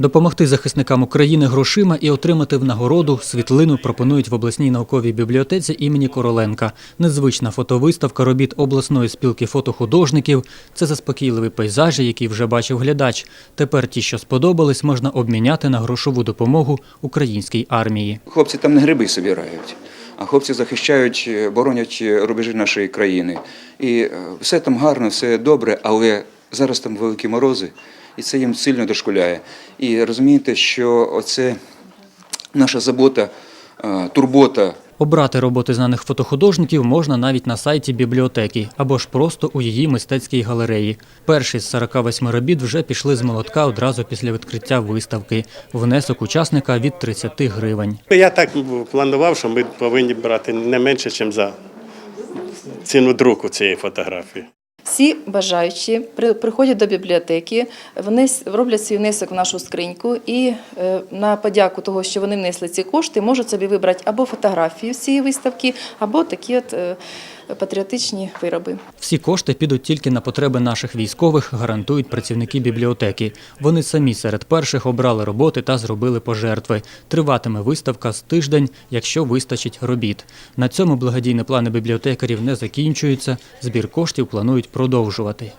Допомогти захисникам України грошима і отримати в нагороду світлину пропонують в обласній науковій бібліотеці імені Короленка. Незвична фотовиставка робіт обласної спілки фотохудожників – це заспокійливі пейзажі, які вже бачив глядач. Тепер ті, що сподобались, можна обміняти на грошову допомогу українській армії. Хлопці там не гриби собирають, а хлопці захищають, е, боронять рубежі нашої країни. І е, все там гарно, все добре, але зараз там великі морози, і це їм сильно дошкуляє. І розумієте, що оце наша забота, е, турбота Обрати роботи знаних фотохудожників можна навіть на сайті бібліотеки або ж просто у її мистецькій галереї. Перші з 48 робіт вже пішли з молотка одразу після відкриття виставки. Внесок учасника від 30 гривень. Я так планував, що ми повинні брати не менше, ніж за ціну друку цієї фотографії. Всі бажаючі при- приходять до бібліотеки, вони роблять свій внесок в нашу скриньку і е, на подяку того, що вони внесли ці кошти, можуть собі вибрати або фотографію цієї виставки, або такі от е, патріотичні вироби. Всі кошти підуть тільки на потреби наших військових, гарантують працівники бібліотеки. Вони самі серед перших обрали роботи та зробили пожертви. Триватиме виставка з тиждень, якщо вистачить робіт. На цьому благодійні плани бібліотекарів не закінчуються. Збір коштів планують продовжувати.